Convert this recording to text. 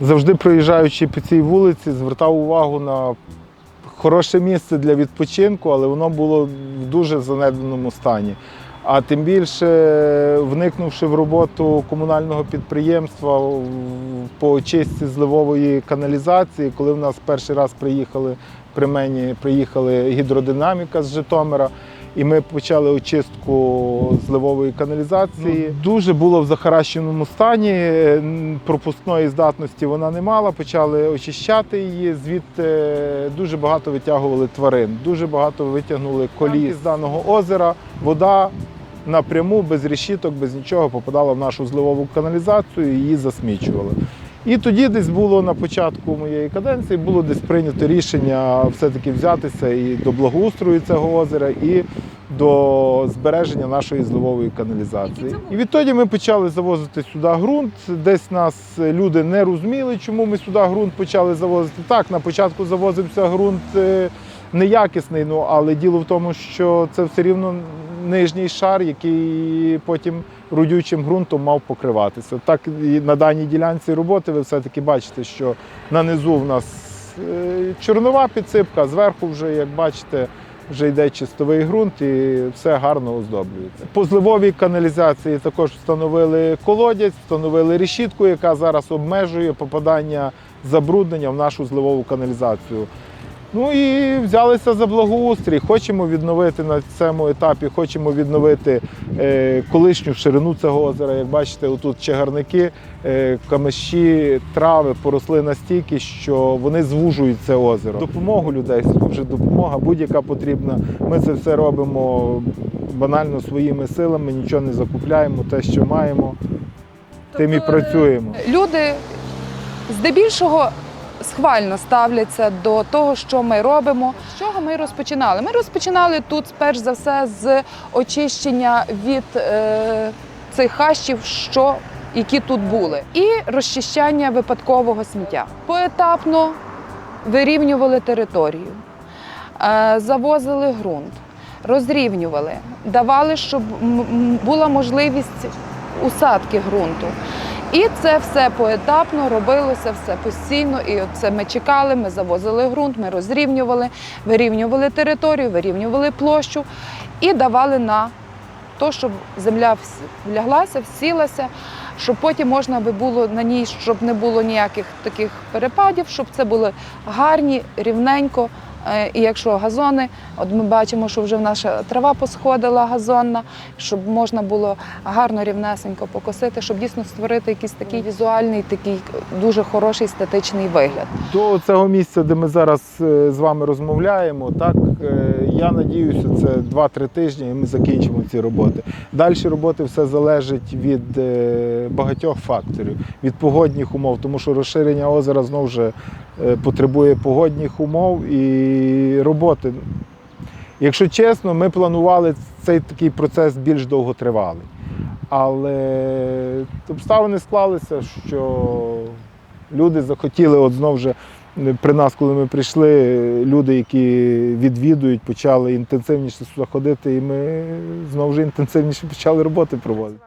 Завжди проїжджаючи по цій вулиці, звертав увагу на хороше місце для відпочинку, але воно було в дуже занедбаному стані. А тим більше, вникнувши в роботу комунального підприємства по очистці зливової каналізації, коли в нас перший раз приїхали при мені, приїхали гідродинаміка з Житомира. І ми почали очистку зливової каналізації. Дуже було в захаращеному стані, е, пропускної здатності вона не мала. Почали очищати її. Звідти е, дуже багато витягували тварин, дуже багато витягнули коліс з даного озера. Вода напряму, без решіток, без нічого попадала в нашу зливову каналізацію і її засмічували. І тоді десь було на початку моєї каденції, було десь прийнято рішення все-таки взятися і до благоустрою цього озера, і до збереження нашої зливової каналізації. І відтоді ми почали завозити сюди ґрунт. Десь нас люди не розуміли, чому ми сюди ґрунт почали завозити. Так, на початку завозився ґрунт е, неякісний, ну але діло в тому, що це все рівно нижній шар, який потім родючим ґрунтом мав покриватися. Так і на даній ділянці роботи ви все-таки бачите, що на низу в нас е, чорнова підсипка, зверху вже, як бачите, вже йде чистовий ґрунт і все гарно оздоблюється. По зливовій каналізації також встановили колодязь, встановили решітку, яка зараз обмежує попадання забруднення в нашу зливову каналізацію. Ну і взялися за благоустрій. Хочемо відновити на цьому етапі, хочемо відновити е, колишню ширину цього озера. Як бачите, отут чагарники, е, камиші, трави поросли настільки, що вони звужують це озеро. Допомогу людей, вже допомога будь-яка потрібна. Ми це все робимо банально своїми силами, нічого не закупляємо, те, що маємо, тим і працюємо. Люди здебільшого схвально ставляться до того, що ми робимо. З чого ми розпочинали? Ми розпочинали тут, перш за все, з очищення від е, цих хащів, що які тут були, і розчищання випадкового сміття. Поетапно вирівнювали територію, е, завозили ґрунт, розрівнювали, давали, щоб була можливість усадки ґрунту. І це все поетапно робилося все постійно. І це ми чекали, ми завозили ґрунт, ми розрівнювали, вирівнювали територію, вирівнювали площу і давали на то, щоб земля вляглася, всілася, щоб потім можна би було на ній, щоб не було ніяких таких перепадів, щоб це було гарні, рівненько. Е, І якщо газони, от ми бачимо, що вже наша трава посходила газонна, щоб можна було гарно рівнесенько покосити, щоб дійсно створити якийсь такий візуальний, такий дуже хороший статичний вигляд. До цього місця, де ми зараз е, з вами розмовляємо, так е, я надіюся, це 2-3 тижні, і ми закінчимо ці роботи. Далі роботи все залежить від багатьох факторів, від погодних умов, тому що розширення озера знову ж потребує погодних умов і роботи. Якщо чесно, ми планували цей такий процес більш довготривалий. Але обставини склалися, що люди захотіли от знов же при нас, коли ми прийшли, люди, які відвідують, почали інтенсивніше сюди ходити, і ми знову ж інтенсивніше почали роботи проводити.